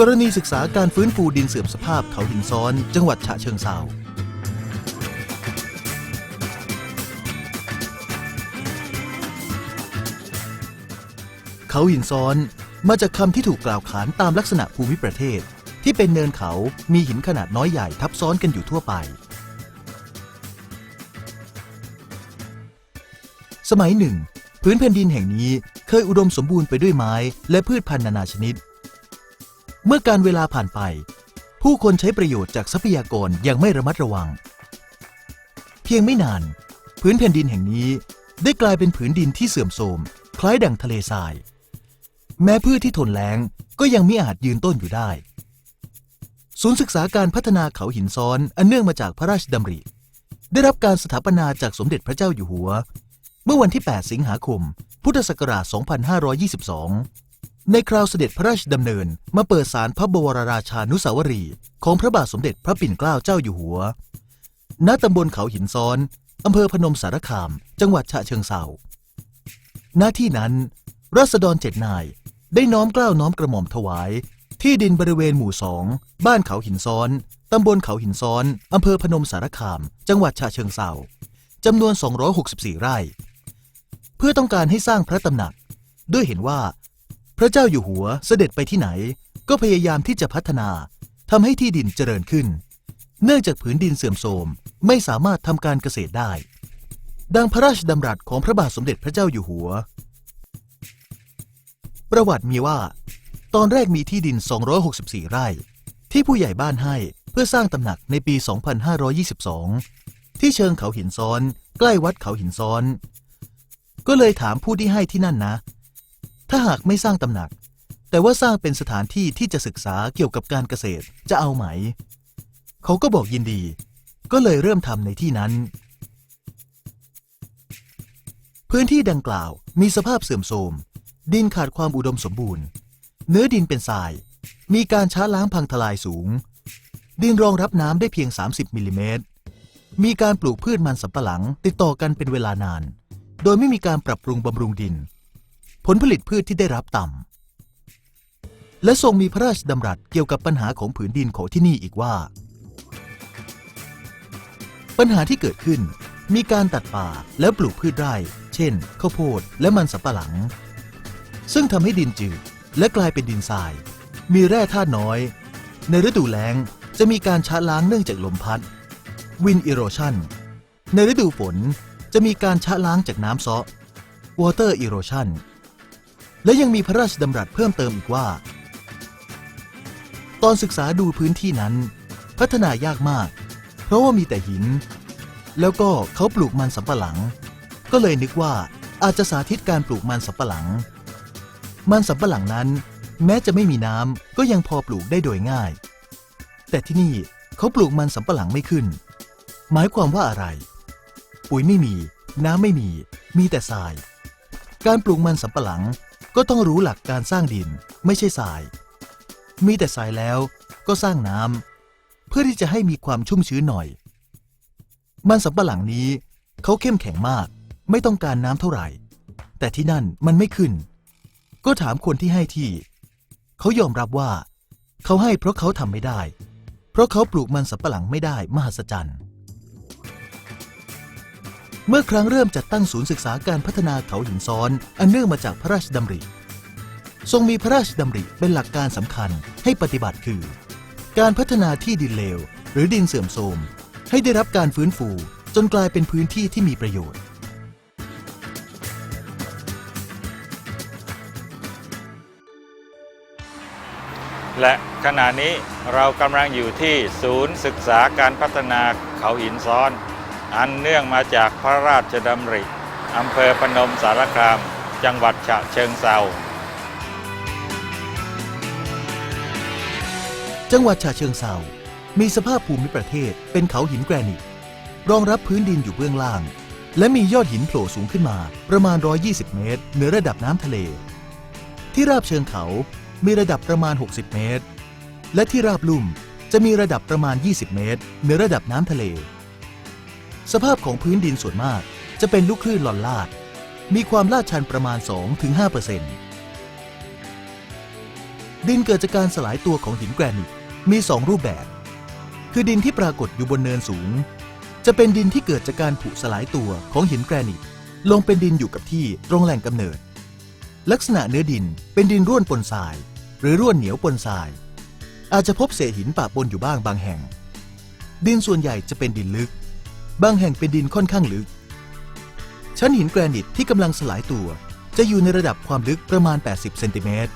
กรณีศึกษาการฟื้นฟูดินเสื่อมสภาพเขาหินซ้อน จังหวัดฉะเชิงเทราเขาหินซ้อนมาจากคำที่ถูกกล่าวขานตามลักษณะภูมิประเทศ ที่เป็นเนินเขา มีหินขนาดน้อยใหญ่ทับซ้อนกันอยู่ทั่วไป สมัยหนึ่ง พื้นแผ่นดินแห่งนี้เคยอุดมสมบูรณ์ไปด้วยไม้และพืชพันธุ์นานาชนิด เมื่อการเวลาผ่านไป ผู้คนใช้ประโยชน์จากทรัพยากรอย่างไม่ระมัดระวัง เพียงไม่นาน พื้นแผ่นดินแห่งนี้ได้กลายเป็นผืนดินที่เสื่อมโทรมคล้ายดั่งทะเลทราย แม้พืชที่ทนแล้งก็ยังไม่อาจยืนต้นอยู่ได้ ศูนย์ศึกษาการพัฒนาเขาหินซ้อนอันเนื่องมาจากพระราชดำริ ได้รับการสถาปนาจากสมเด็จพระเจ้าอยู่หัว เมื่อวันที่ 8 สิงหาคม พุทธศักราช 2522 ในคราวเสด็จพระราชดำเนิน มาเปิดศาลพระบวรราชานุสาวรีย์ของพระบาทสมเด็จพระปิ่นเกล้าเจ้าอยู่หัว ณ ตำบลเขาหินซ้อน อำเภอพนมสารคาม จังหวัดฉะเชิงเทราหน้าที่นั้น รัษฎรเจ็ดนายได้น้อมเกล้าวน้อมกระหม่อมถวาย ที่ดินบริเวณหมู่สองบ้านเขาหินซ้อน ตำบลเขาหินซ้อน อำเภอพนมสารคาม จังหวัดฉะเชิงเทราจำนวน 264 ไร่ เพื่อต้องการให้สร้างพระตำหนัก ด้วยเห็นว่า พระเจ้าอยู่หัวเสด็จไปที่ไหน ก็พยายามที่จะพัฒนาทำให้ที่ดินเจริญขึ้น เนื่องจากผืนดินเสื่อมโทรมไม่สามารถทำการเกษตรได้ ดังพระราชดำรัสของพระบาทสมเด็จพระเจ้าอยู่หัว ประวัติมีว่า ตอนแรกมีที่ดิน 264 ไร่ ที่ผู้ใหญ่บ้านให้เพื่อสร้างตำหนักในปี 2522 ที่เชิงเขาหินซ้อน ใกล้วัดเขาหินซ้อน ก็เลยถามผู้ที่ให้ที่นั่นนะ ถ้าหากไม่สร้างตำหนัก แต่ว่าสร้างเป็นสถานที่ที่จะศึกษาเกี่ยวกับการเกษตรจะเอาไหม เขาก็บอกยินดี ก็เลยเริ่มทำในที่นั้น พื้นที่ดังกล่าวมีสภาพเสื่อมโทรม ดินขาดความอุดมสมบูรณ์ เนื้อดินเป็นทราย มีการช้าล้างพังทลายสูง ดินรองรับน้ำได้เพียง 30มิลลิเมตรมีการปลูกพืชมันสำปะหลังติดต่อกันเป็นเวลานาน โดยไม่มีการปรับปรุงบำรุงดิน ผลผลิตพืชที่ได้รับต่ำ และทรงมีพระราชดำรัสเกี่ยวกับปัญหาของผืนดินของที่นี่อีกว่า ปัญหาที่เกิดขึ้นมีการตัดป่าแล้วปลูกพืชไร่ เช่น ข้าวโพดและมันสำปะหลัง ซึ่งทำให้ดินจืดและกลายเป็นดินทราย มีแร่ธาตุน้อย ในฤดูแล้งจะมีการชะล้างเนื่องจากลมพัด วิน e โรชันในฤดูฝนจะมีการชะล้างจากน้ำเซาะ water erosion และยังมีพระราชดำรัสเพิ่มเติมอีกว่า ตอนศึกษาดูพื้นที่นั้น พัฒนายากมาก เพราะว่ามีแต่หิน แล้วก็เขาปลูกมันสำปะหลัง ก็เลยนึกว่าอาจจะสาธิตการปลูกมันสำปะหลัง มันสำปะหลังนั้น แม้จะไม่มีน้ำก็ยังพอปลูกได้โดยง่าย แต่ที่นี่เขาปลูกมันสำปะหลังไม่ขึ้น หมายความว่าอะไร ปุ๋ยไม่มี น้ำไม่มี มีแต่ทราย การปลูกมันสำปะหลัง ก็ต้องรู้หลักการสร้างดินไม่ใช่ทราย มีแต่ทรายแล้วก็สร้างน้ำเพื่อที่จะให้มีความชุ่มชื้นหน่อย มันสำปะหลังนี้เขาเข้มแข็งมาก ไม่ต้องการน้ำเท่าไหร่ แต่ที่นั่นมันไม่ขึ้น ก็ถามคนที่ให้ที่ เขายอมรับว่า เขาให้เพราะเขาทำไม่ได้ เพราะเขาปลูกมันสำปะหลังไม่ได้มหัศจรรย์ เมื่อครั้งเริ่มจัดตั้งศูนย์ศึกษาการพัฒนาเขาหินซ้อน อันเนื่องมาจากพระราชดำริ ทรงมีพระราชดำริเป็นหลักการสำคัญให้ปฏิบัติคือ การพัฒนาที่ดินเลว หรือดินเสื่อมโทรมให้ได้รับการฟื้นฟูจนกลายเป็นพื้นที่ที่มีประโยชน์ และขณะนี้เรากำลังอยู่ที่ศูนย์ศึกษาการพัฒนาเขาหินซ้อน อันเนื่องมาจากพระราชดำริอำเภอพนมสารคาม จังหวัดฉะเชิงเทราจังหวัดฉะเชิงเทรามีสภาพภูมิประเทศเป็นเขาหินแกรนิต รองรับพื้นดินอยู่เบื้องล่าง และมียอดหินโผล่สูงขึ้นมาประมาณ 120 เมตรเหนือระดับน้ำทะเล ที่ราบเชิงเขามีระดับประมาณ 60 เมตร และที่ราบลุ่มจะมีระดับประมาณ 20 เมตรเหนือระดับน้ำทะเล สภาพของพื้นดินส่วนมากจะเป็นลูกคลื่นหลอนลาด มีความลาดชันประมาณ 2-5%ดินเกิดจากการสลายตัวของหินแกรนิตมีสองรูปแบบ คือดินที่ปรากฏอยู่บนเนินสูง จะเป็นดินที่เกิดจากการผุสลายตัวของหินแกรนิต ลงเป็นดินอยู่กับที่ตรงแหล่งกำเนิด ลักษณะเนื้อดินเป็นดินร่วนปนทราย หรือร่วนเหนียวปนทราย อาจจะพบเศษหินปะปนอยู่บ้างบางแห่ง ดินส่วนใหญ่จะเป็นดินลึก บางแห่งเป็นดินค่อนข้างลึก ชั้นหินแกรนิตที่กำลังสลายตัว จะอยู่ในระดับความลึกประมาณ 80 เซนติเมตร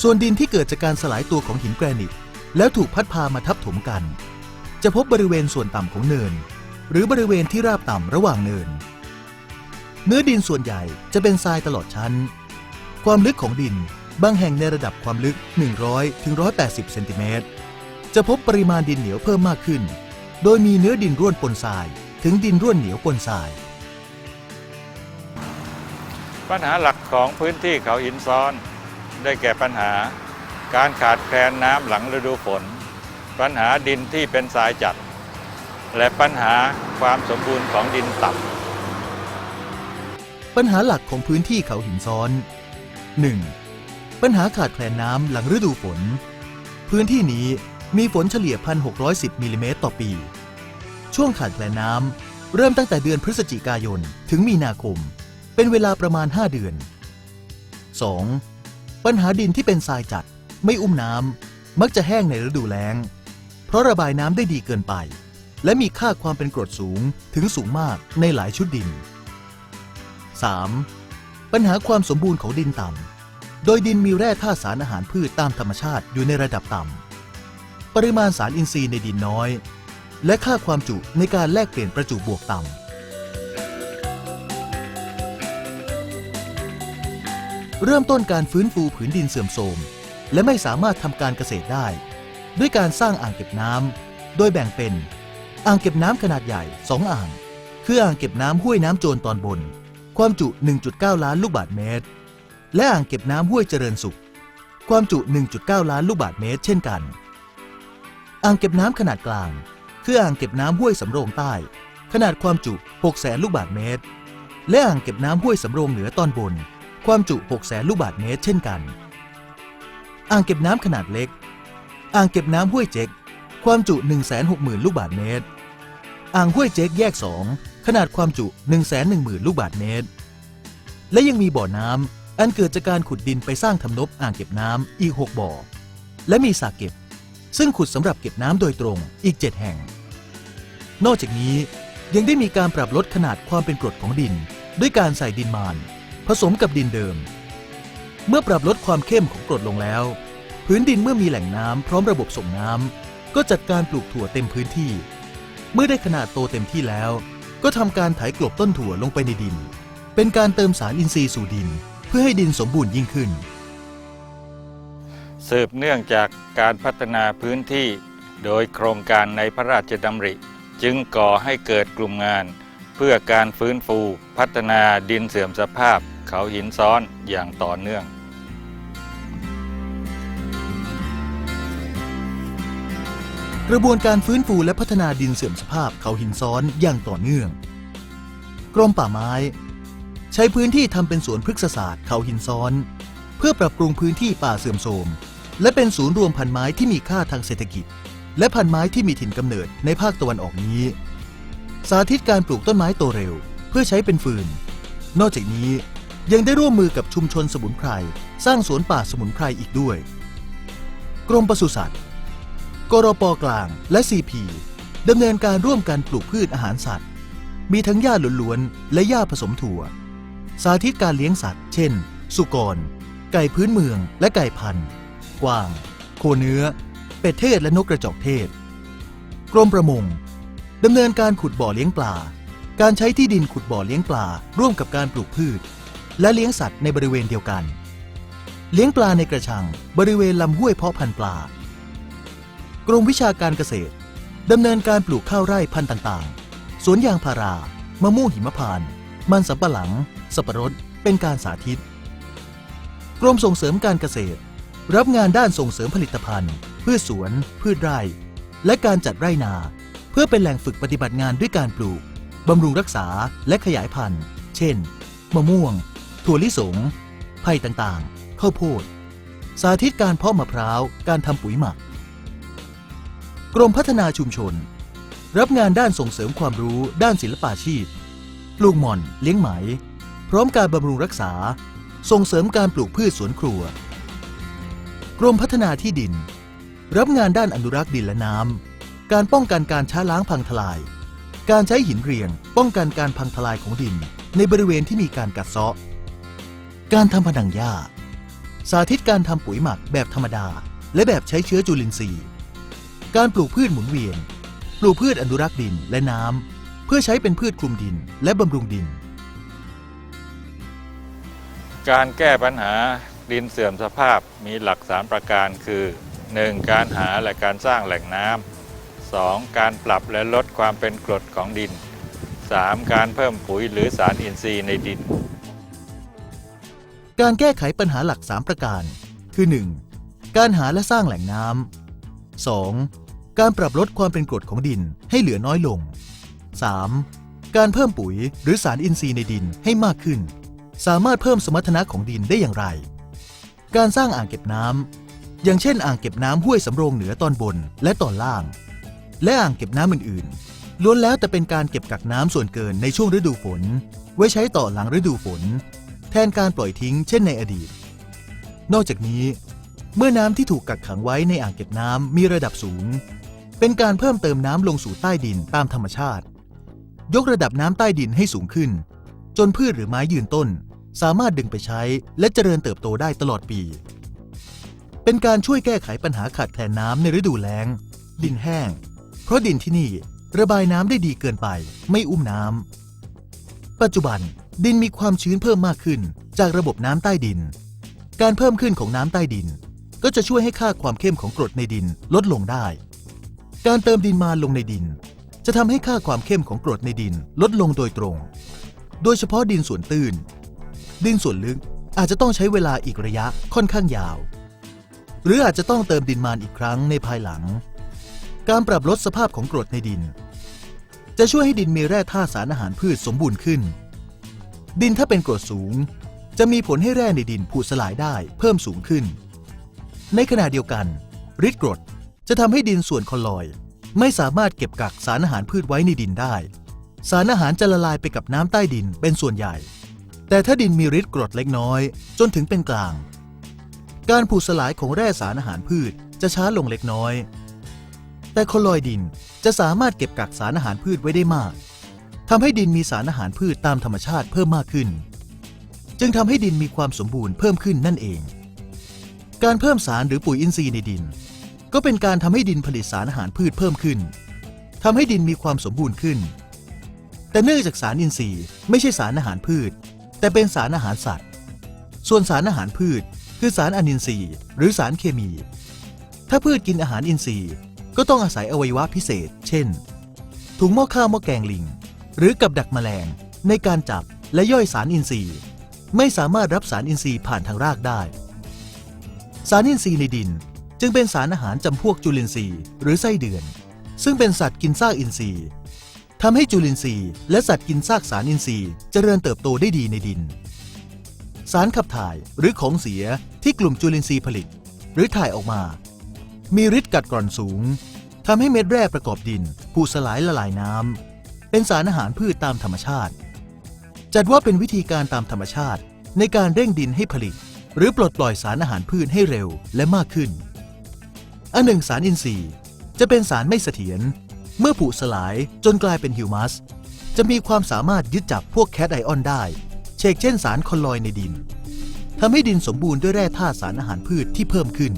ส่วนดินที่เกิดจากการสลายตัวของหินแกรนิต แล้วถูกพัดพามาทับถมกัน จะพบบริเวณส่วนต่ำของเนิน หรือบริเวณที่ราบต่ำระหว่างเนิน เนื้อดินส่วนใหญ่จะเป็นทรายตลอดชั้น ความลึกของดินบางแห่งในระดับความลึก 100-180 เซนติเมตร จะพบปริมาณดินเหนียวเพิ่มมากขึ้น โดยมีเนื้อดินร่วนปนทราย ถึงดินร่วนเหนียวปนทราย ปัญหาหลักของพื้นที่เขาหินซ้อน ได้แก่ปัญหา การขาดแคลนน้ำหลังฤดูฝน ปัญหาดินที่เป็นทรายจัด และปัญหาความสมบูรณ์ของดินต่ำปัญหาหลักของพื้นที่เขาหินซ้อน 1. ปัญหาขาดแคลนน้ำหลังฤดูฝน พื้นที่นี้ มีฝนเฉลี่ย 1,610มิลลิเมตรต่อปี ช่วงขาดแคลนน้ำเริ่มตั้งแต่เดือนพฤศจิกายน ถึงมีนาคม เป็นเวลาประมาณ 5 เดือน 2. ปัญหาดินที่เป็นทรายจัด ไม่อุ้มน้ำมักจะแห้งในฤดูแล้ง เพราะระบายน้ำได้ดีเกินไป และมีค่าความเป็นกรดสูงถึงสูงมากในหลายชุดดิน 3. ปัญหาความสมบูรณ์ของดินต่ำ โดยดินมีแร่ธาตุสารอาหารพืชตามธรรมชาติอยู่ในระดับต่ำ ปริมาณสารอินทรีย์ในดินน้อย และค่าความจุในการแลกเปลี่ยนประจุบวกต่ำ เริ่มต้นการฟื้นฟูผืนดินเสื่อมโทรม และไม่สามารถทำการเกษตรได้ ด้วยการสร้างอ่างเก็บน้ำโดยแบ่งเป็น อ่างเก็บน้ำขนาดใหญ่ 2 อ่าง คืออ่างเก็บน้ำห้วยน้ำโจรตอนบน ความจุ 1.9 ล้านลูกบาศก์เมตร และอ่างเก็บน้ำห้วยเจริญสุข ความจุ 1.9 ล้านลูกบาศก์เมตร เช่นกัน อ่างเก็บน้ำขนาดกลาง คืออ่างเก็บน้ำห้วยสำโรงใต้ ขนาดความจุ6แสนลูกบาศก์เมตร และอ่างเก็บน้ำห้วยสำโรงเหนือตอนบน ความจุ6แสนลูกบาศก์เมตร เช่นกัน อ่างเก็บน้ำขนาดเล็ก อ่างเก็บน้ำห้วยเจ๊ก ความจุ 160,000 ลูกบาศก์เมตร อ่างห้วยเจ๊กแยก 2 ขนาดความจุ 110,000 ลูกบาศก์เมตร และยังมีบ่อน้ำอันเกิดจากการขุดดินไปสร้างทำนบอ่างเก็บน้ำอีก 6 บ่อ และมีสระเก็บ ซึ่งขุดสำหรับเก็บน้ำโดยตรงอีก 7 แห่ง นอกจากนี้ยังได้มีการปรับลดขนาดความเป็นกรดของดิน ด้วยการใส่ดินมานผสมกับดินเดิม เมื่อปรับลดความเข้มของกรดลงแล้ว พื้นดินเมื่อมีแหล่งน้ำพร้อมระบบส่งน้ำก็จัดการปลูกถั่วเต็มพื้นที่ เมื่อได้ขนาดโตเต็มที่แล้ว ก็ทำการไถกลบต้นถั่วลงไปในดิน เป็นการเติมสารอินทรีย์สู่ดิน เพื่อให้ดินสมบูรณ์ยิ่งขึ้น สืบเนื่องจากการพัฒนาพื้นที่ โดยโครงการในพระราชดำริ จึงก่อให้เกิดกลุ่มงาน เพื่อการฟื้นฟู พัฒนาดินเสื่อมสภาพ เขาหินซ้อนอย่างต่อเนื่องกระบวนการฟื้นฟูและพัฒนาดินเสื่อมสภาพเขาหินซ้อนอย่างต่อเนื่อง กรมป่าไม้ ใช้พื้นที่ทำเป็นสวนพฤกษศาสตร์เขาหินซ้อน เพื่อปรับปรุงพื้นที่ป่าเสื่อมโทรม และเป็นศูนย์รวมพันไม้ที่มีค่าทางเศรษฐกิจ และพันไม้ที่มีถิ่นกำเนิดในภาคตะวันออกนี้ สาธิตการปลูกต้นไม้โตเร็ว เพื่อใช้เป็นฟืน นอกจากนี้ยังได้ร่วมมือกับชุมชนสมุนไพรสร้างสวนป่าสมุนไพรอีกด้วย กรมปศุสัตว์กรปกลางและ CP ดำเนินการร่วมกันปลูกพืชอาหารสัตว์ มีทั้งหญ้าล้วนๆและหญ้าผสมถั่ว สาธิตการเลี้ยงสัตว์ เช่น สุกร ไก่พื้นเมือง และไก่พันธุ์ กวาง โคเนื้อ เป็ดเทศและนกกระจอกเทศ กรมประมงดำเนินการขุดบ่อเลี้ยงปลา การใช้ที่ดินขุดบ่อเลี้ยงปลา ร่วมกับการปลูกพืช และเลี้ยงสัตว์ในบริเวณเดียวกัน เลี้ยงปลาในกระชัง บริเวณลำห้วยเพาะพันธุ์ปลา กรมวิชาการเกษตรดำเนินการปลูกข้าวไร่พันธุ์ต่างๆ สวนยางพารามะม่วงหิมพานต์มันสำปะหลัง สับปะรด เป็นการสาธิต กรมส่งเสริมการเกษตร รับงานด้านส่งเสริมผลิตภัณฑ์ พืชสวน พืชไร่ และการจัดไร่นา เพื่อเป็นแหล่งฝึกปฏิบัติงานด้วยการปลูก บำรุงรักษาและขยายพันธุ์ เช่น มะม่วง ถั่วลิสง ไผ่ต่างๆ ข้าวโพด สาธิตการเพาะมะพร้าว การทำปุ๋ยหมัก กรมพัฒนาชุมชน รับงานด้านส่งเสริมความรู้ด้านศิลปาชีพ ปลูกหม่อน เลี้ยงไหม พร้อมการบำรุงรักษา ส่งเสริมการปลูกพืชสวนครัว กรมพัฒนาที่ดิน รับงานด้านอนุรักษ์ดินและน้ำ การป้องกันการช้าล้างพังทลาย การใช้หินเรียง ป้องกันการพังทลายของดิน ในบริเวณที่มีการกัดเซาะ การทำผนังหญ้า สาธิตการทำปุ๋ยหมักแบบธรรมดา และแบบใช้เชื้อจุลินทรีย์ การปลูกพืชหมุนเวียน ปลูกพืชอนุรักษ์ดินและน้ำ เพื่อใช้เป็นพืชคลุมดิน และบำรุงดิน การแก้ปัญหา ดินเสื่อมสภาพมีหลัก 3 ประการคือ 1. การหาและการสร้างแหล่งน้ำ 2. การปรับและลดความเป็นกรดของดิน 3. การเพิ่มปุ๋ยหรือสารอินทรีย์ในดิน การแก้ไขปัญหาหลัก 3 ประการ คือ 1. การหาและสร้างแหล่งน้ำ 2. การปรับลดความเป็นกรดของดินให้เหลือน้อยลง 3. การเพิ่มปุ๋ยหรือสารอินทรีย์ในดินให้มากขึ้น สามารถเพิ่มสมรรถนะของดินได้อย่างไร การสร้างอ่างเก็บน้ำอย่างเช่นอ่างเก็บน้ำห้วยสำโรงเหนือตอนบนและตอนล่าง และอ่างเก็บน้ำอื่นๆ ล้วนแล้วแต่เป็นการเก็บกักน้ำส่วนเกินในช่วงฤดูฝน ไว้ใช้ต่อหลังฤดูฝน แทนการปล่อยทิ้งเช่นในอดีต นอกจากนี้ เมื่อน้ำที่ถูกกักขังไว้ในอ่างเก็บน้ำมีระดับสูง เป็นการเพิ่มเติมน้ำลงสู่ใต้ดินตามธรรมชาติ ยกระดับน้ำใต้ดินให้สูงขึ้น จนพืชหรือไม้ยืนต้น สามารถดึงไปใช้และเจริญเติบโตได้ตลอดปี เป็นการช่วยแก้ไขปัญหาขาดแคลนน้ำในฤดูแล้ง ดินแห้ง เพราะดินที่นี่ระบายน้ำได้ดีเกินไป ไม่อุ้มน้ำปัจจุบันดินมีความชื้นเพิ่มมากขึ้น จากระบบน้ำใต้ดิน การเพิ่มขึ้นของน้ำใต้ดิน ก็จะช่วยให้ค่าความเข้มของกรดในดินลดลงได้ การเติมดินมาลงในดิน จะทำให้ค่าความเข้มของกรดในดินลดลงโดยตรง โดยเฉพาะดินส่วนตื้น ดินส่วนลึกอาจจะต้องใช้เวลาอีกระยะค่อนข้างยาว หรืออาจจะต้องเติมดินมานอีกครั้งในภายหลัง การปรับลดสภาพของกรดในดิน จะช่วยให้ดินมีแร่ธาตุสารอาหารพืชสมบูรณ์ขึ้น ดินถ้าเป็นกรดสูง จะมีผลให้แร่ในดินผุสลายได้เพิ่มสูงขึ้น ในขณะเดียวกันฤทธิ์กรดจะทำให้ดินส่วนคอลลอย ไม่สามารถเก็บกักสารอาหารพืชไว้ในดินได้ สารอาหารจะละลายไปกับน้ำใต้ดินเป็นส่วนใหญ่ แต่ถ้าดินมีฤทธิ์กรดเล็กน้อย จนถึงเป็นกลาง การผุสลายของแร่สารอาหารพืชจะช้าลงเล็กน้อย แต่คอลลอยด์ดินจะสามารถเก็บกักสารอาหารพืชไว้ได้มากทำให้ดินมีสารอาหารพืชตามธรรมชาติเพิ่มมากขึ้น จึงทำให้ดินมีความสมบูรณ์เพิ่มขึ้นนั่นเอง การเพิ่มสารหรือปุ๋ยอินทรีย์ในดิน ก็เป็นการทำให้ดินผลิตสารอาหารพืชเพิ่มขึ้นทำให้ดินมีความสมบูรณ์ขึ้น แต่เนื่องจากสารอินทรีย์ไม่ใช่สารอาหารพืช แต่เป็นสารอาหารสัตว์ ส่วนสารอาหารพืช คือสารอนินทรีย์ หรือสารเคมี ถ้าพืชกินอาหารอินทรีย์ ก็ต้องอาศัยอวัยวะพิเศษ เช่น ถุงหม้อข้าวหม้อแกงลิง หรือกับดักแมลง ในการจับและย่อยสารอินทรีย์ ไม่สามารถรับสารอินทรีย์ผ่านทางรากได้ สารอินทรีย์ในดินจึงเป็นสารอาหารจำพวกจุลินทรีย์ หรือไส้เดือน ซึ่งเป็นสัตว์กินซากอินทรีย์ ทำให้จุลินทรีย์ และสัตว์กินซากสารอินทรีย์เจริญเติบโตได้ดีในดิน สารขับถ่ายหรือของเสียที่กลุ่มจุลินทรีย์ผลิต หรือถ่ายออกมา มีฤทธิ์กัดกร่อนสูงทำให้เม็ดแร่ประกอบดินผุสลายละลายน้ำเป็นสารอาหารพืชตามธรรมชาติ จัดว่าเป็นวิธีการตามธรรมชาติ ในการเร่งดินให้ผลิต หรือปลดปล่อยสารอาหารพืชให้เร็วและมากขึ้นอันหนึ่งสารอินทรีย์ จะเป็นสารไม่เสถียร เมื่อผุสลายจนกลายเป็นฮิวมัส จะมีความสามารถยึดจับพวกแคทไอออนได้ เชกเช่นสารคอลลอยในดินทำให้ดินสมบูรณ์ด้วยแร่ธาตุสารอาหารพืชที่เพิ่มขึ้น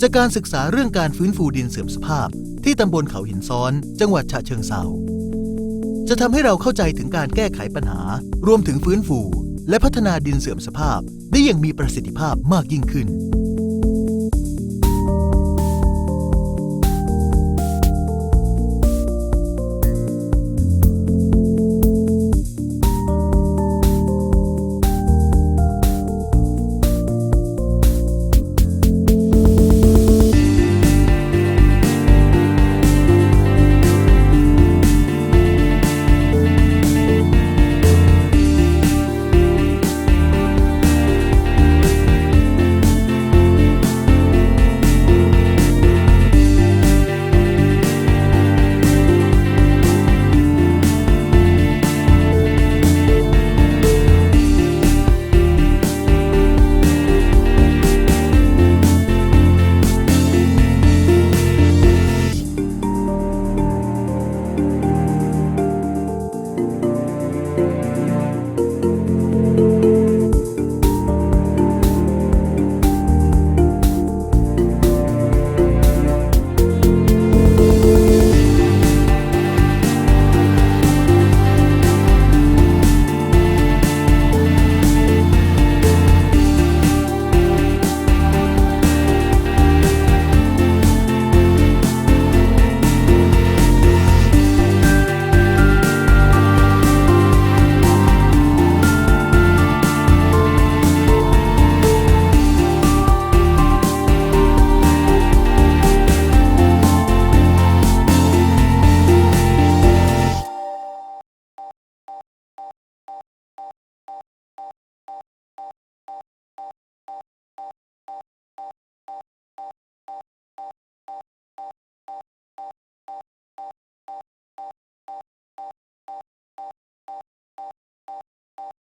จากการศึกษาเรื่องการฟื้นฟูดินเสื่อมสภาพ ที่ตำบลเขาหินซ้อน จังหวัดฉะเชิงเทราจะทำให้เราเข้าใจถึงการแก้ไขปัญหา รวมถึงฟื้นฟู และพัฒนาดินเสื่อมสภาพได้อย่างมีประสิทธิภาพมากยิ่งขึ้น